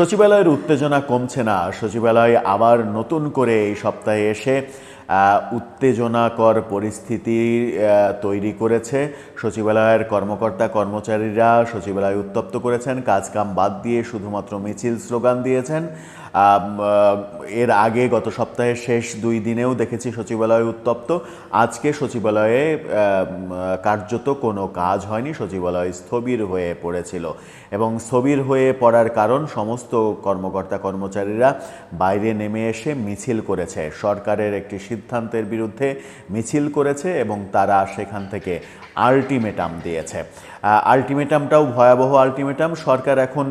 সচিবালয়ের উত্তেজনা কমছে না। সচিবালয় আবার নতুন করে এই সপ্তাহে এসে উত্তেজনাকর পরিস্থিতি তৈরি করেছে। সচিবালয়ের কর্মকর্তা, কর্মচারীরা সচিবালয় উত্তপ্ত করেছেন। কাজকাম বাদ দিয়ে শুধুমাত্র মিছিল স্লোগান দিয়েছেন। এর আগে গত সপ্তাহের শেষ দুই দিনেও দেখেছি সচিবালয় উত্তপ্ত। আজকে সচিবালয়ে কার্যত কোনো কাজ হয়নি, সচিবালয় স্থবির হয়ে পড়েছিল। এবং স্থবির হয়ে পড়ার কারণ সমস্ত কর্মকর্তা কর্মচারীরা বাইরে নেমে এসে মিছিল করেছে। সরকারের একটি সিদ্ধান্তের বিরুদ্ধে মিছিল করেছে এবং তারা সেখান থেকে আলটিমেটাম দিয়েছে। আলটিমেটামটাও ভয়াবহ আলটিমেটাম। সরকার এখন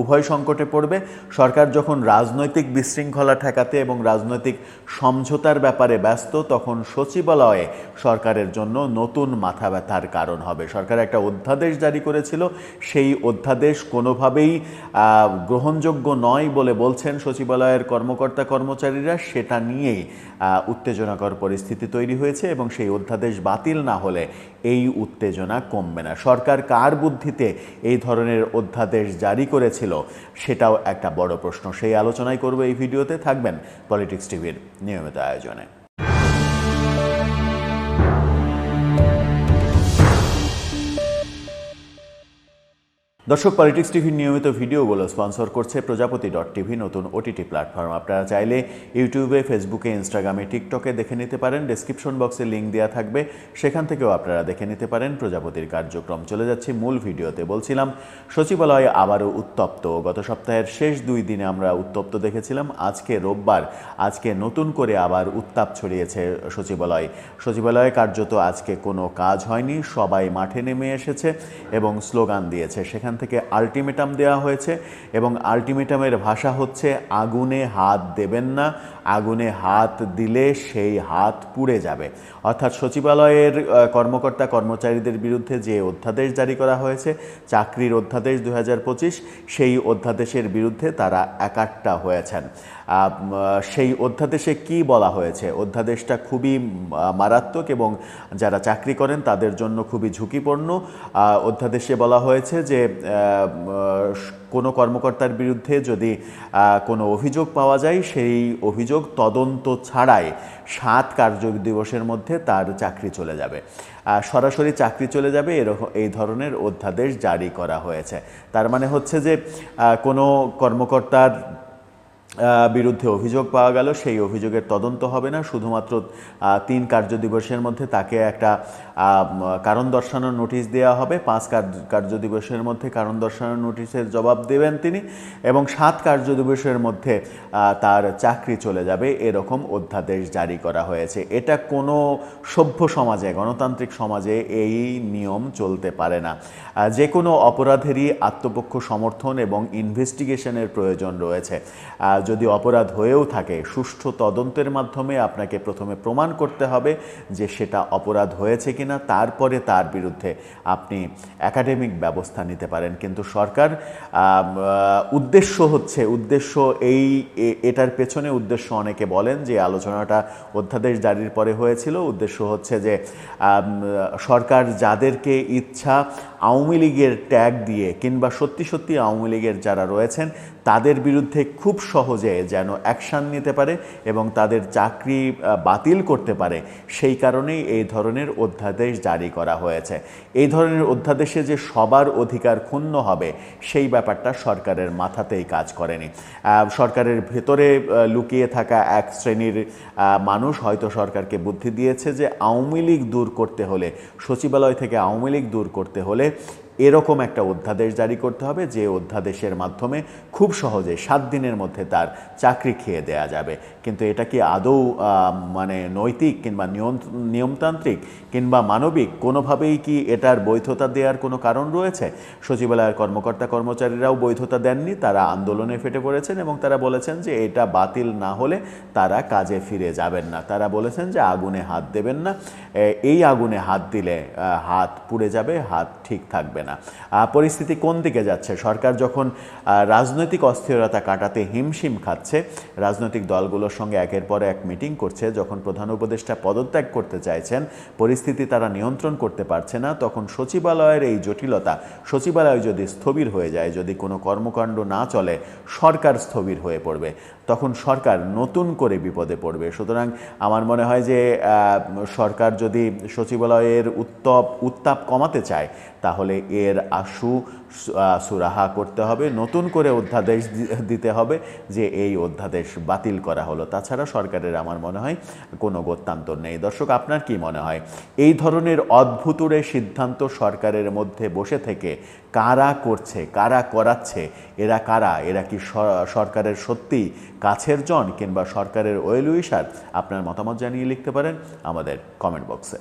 উভয় সংকটে পড়বে। সরকার যখন রাজনৈতিক বিশৃঙ্খলা ঠেকাতে এবং রাজনৈতিক সমঝোতার ব্যাপারে ব্যস্ত, তখন সচিবালয়ে সরকারের জন্য নতুন মাথা ব্যথার কারণ হবে। সরকার একটা অধ্যাদেশ জারি করেছিল। সেই অধ্যাদেশ কোনোভাবেই গ্রহণযোগ্য নয় বলে বলছেন সচিবালয়ের কর্মকর্তা কর্মচারীরা। সেটা নিয়েই উত্তেজনাকর পরিস্থিতি তৈরি হয়েছে এবং সেই অধ্যাদেশ বাতিল না হলে এই উত্তেজনা কমবে না। সরকার কার বুদ্ধিতে এই ধরনের অধ্যাদেশ জারি করেছিল, সেটাও একটা বড় প্রশ্ন। সেই আলোচনাই করবে এই ভিডিওতে। থাকবেন পলিটিক্স টিভির নিয়মিত আয়োজনে। দর্শক পলিটিক্স টিভির নিয়মিত ভিডিওগুলো স্পন্সর করছে প্রজাপতি ডট টিভি, নতুন ওটিটি প্ল্যাটফর্ম আপনারা চাইলে ইউটিউবে ফেসবুকে ইনস্টাগ্রামে টিকটকে দেখে নিতে পারেন। ডেসক্রিপশন বক্সে লিঙ্ক দেওয়া থাকবে। সেখান থেকেও আপনারা দেখে নিতে পারেন প্রজাপতির কার্যক্রম। চলে যাচ্ছে মূল ভিডিওতে। বলছিলাম, সচিবালয় আবারও উত্তপ্ত। গত সপ্তাহের শেষ দুই দিনে আমরা উত্তপ্ত দেখেছিলাম। আজকে রোববার, আজকে নতুন করে আবার উত্তাপ ছড়িয়েছে সচিবালয়। সচিবালয়ে কার্যত আজকে কোনো কাজ হয়নি, সবাই মাঠে নেমে এসেছে এবং স্লোগান দিয়েছে। সেখান থেকে আলটিমেটাম দেওয়া হয়েছে এবং আলটিমেটামের ভাষা হচ্ছে, আগুনে হাত দেবেন না, আগুনে হাত দিলে সেই হাত পুড়ে যাবে। অর্থাৎ সচিবালয়ের কর্মকর্তা কর্মচারীদের বিরুদ্ধে যে অধ্যাদেশ জারি করা হয়েছে, চাকরির অধ্যাদেশ দু হাজার পঁচিশ, সেই অধ্যাদেশের বিরুদ্ধে তারা একাট্টা হয়েছেন। সেই অধ্যাদেশে কি বলা হয়েছে? অধ্যাদেশটা খুবই মারাত্মক এবং যারা চাকরি করেন তাদের জন্য খুবই ঝুঁকিপূর্ণ। অধ্যাদেশে বলা হয়েছে যে কোনো কর্মকর্তার বিরুদ্ধে যদি কোনো অভিযোগ পাওয়া যায়, সেই অভিযোগ তদন্ত ছাড়াই সাত কার্য দিবসের মধ্যে তার চাকরি চলে যাবে। সরাসরি চাকরি চলে যাবে এরকম এই ধরনের অধ্যাদেশ জারি করা হয়েছে। তার মানে হচ্ছে যে কোনো কর্মকর্তার বিরুদ্ধে অভিযোগ পাওয়া গেল। সেই অভিযোগের তদন্ত হবে না। শুধুমাত্র তিন কার্য দিবসের মধ্যে তাকে একটা কারণ দর্শানোর নোটিশ দেওয়া হবে। পাঁচ কার্য- কার্য দিবসের মধ্যে কারণ দর্শানোর নোটিশের জবাব দেবেন তিনি এবং সাত কার্য দিবসের মধ্যে তার চাকরি চলে যাবে এরকম অধ্যাদেশ জারি করা হয়েছে। এটা কোনো সভ্য সমাজে, গণতান্ত্রিক সমাজে এই নিয়ম চলতে পারে না। যে কোনো অপরাধেরই আত্মপক্ষ সমর্থন এবং ইনভেস্টিগেশনের প্রয়োজন রয়েছে। যদি অপরাধ হয়েও থাকে, সুষ্ঠু তদন্তের মাধ্যমে আপনাকে প্রথমে প্রমাণ করতে হবে যে সেটা অপরাধ হয়েছে কিনা, তারপরে তার বিরুদ্ধে আপনি একাডেমিক ব্যবস্থা নিতে পারেন। কিন্তু সরকার উদ্দেশ্য হচ্ছে, উদ্দেশ্য এই এটার পেছনে উদ্দেশ্য অনেকে বলেন যে আলোচনাটা অধ্যাদেশ জারির পরে হয়েছিল। উদ্দেশ্য হচ্ছে যে সরকার যাদেরকে ইচ্ছা আওয়ামী লীগের ট্যাগ দিয়ে কিংবা সত্যি সত্যি আওয়ামী লীগের যারা রয়েছেন, তাদের বিরুদ্ধে খুব সহজে যেন অ্যাকশান নিতে পারে এবং তাদের চাকরি বাতিল করতে পারে, সেই কারণেই এই ধরনের অধ্যাদেশ জারি করা হয়েছে। এই ধরনের অধ্যাদেশে যে সবার অধিকার ক্ষুণ্ণ হবে, সেই ব্যাপারটা সরকারের মাথাতেই কাজ করেনি। সরকারের ভেতরে লুকিয়ে থাকা এক শ্রেণির মানুষ হয়তো সরকারকে বুদ্ধি দিয়েছে যে আওয়ামী লীগ দূর করতে হলে, সচিবালয় থেকে আওয়ামী লীগ দূর করতে হলে এরকম একটা অধ্যাদেশ জারি করতে হবে যে অধ্যাদেশের মাধ্যমে খুব সহজে সাত দিনের মধ্যে তার চাকরি খেয়ে দেয়া যাবে। কিন্তু এটা কি আদৌ মানে নৈতিক কিংবা নিয়মতান্ত্রিক কিংবা মানবিক কোনোভাবেই কি এটার বৈধতা দেওয়ার কোনো কারণ রয়েছে? সচিবালয়ের কর্মকর্তা কর্মচারীরাও বৈধতা দেননি, তারা আন্দোলনে ফেটে পড়েছেন এবং তারা বলেছেন যে এটা বাতিল না হলে তারা কাজে ফিরে যাবেন না। তারা বলেছেন যে আগুনে হাত দেবেন না। এই আগুনে হাত দিলে হাত পুড়ে যাবে, হাত ঠিক থাকবে না। পরিস্থিতি কোন দিকে যাচ্ছে? সরকার যখন রাজনৈতিক অস্থিরতা কাটাতে হিমশিম খাচ্ছে, রাজনৈতিক দলগুলোর সঙ্গে একের পর এক মিটিং করছে, যখন প্রধান উপদেষ্টা পদত্যাগ করতে চাইছেন, পরিস্থিতি তারা নিয়ন্ত্রণ করতে পারছে না, তখন সচিবালয়ের এই জটিলতা, সচিবালয় যদি স্থবির হয়ে যায়, যদি কোনো কর্মকাণ্ড না চলে, সরকার স্থবির হয়ে পড়বে। তখন সরকার নতুন করে বিপদে পড়বে। সুতরাং আমার মনে হয় যে সরকার যদি সচিবালয়ের উত্তপ, উত্তাপ কমাতে চায়, তাহলে এর আশু সুরাহা করতে হবে। নতুন করে অধ্যাদেশ দিতে হবে যে, এই অধ্যাদেশ বাতিল করা হলো। তাছাড়া সরকারের আমার মনে হয় কোনো গত্যান্তর নেই। দর্শক, আপনার কি মনে হয়? এই ধরনের অদ্ভুতুরে সিদ্ধান্ত সরকারের মধ্যে বসে থেকে কারা করছে, কারা করাচ্ছে, এরা কারা, এরা কি সরকারের সত্যি কাছের জন কিংবা সরকারের ওয়েল উইশার? আপনার মতামত জানিয়ে লিখতে পারেন আমাদের কমেন্ট বক্সে।